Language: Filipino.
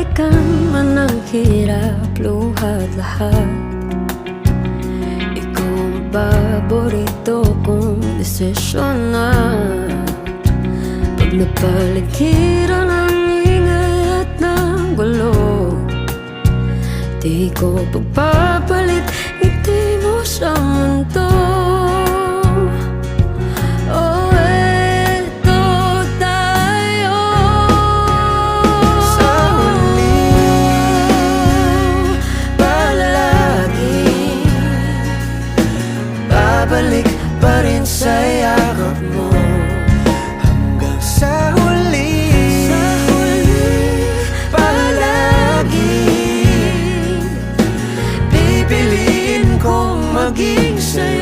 balikan man ang hirap, luhat lahat. Ikaw ang paborito kong desisyon na Pag napaligiran ang ingay at ng gulo. Di ko pagpapaligiran Babalik pa rin sa yakap mo. Hanggang sa huli, sa huli Palagi Pipiliin kong maging sa'yo.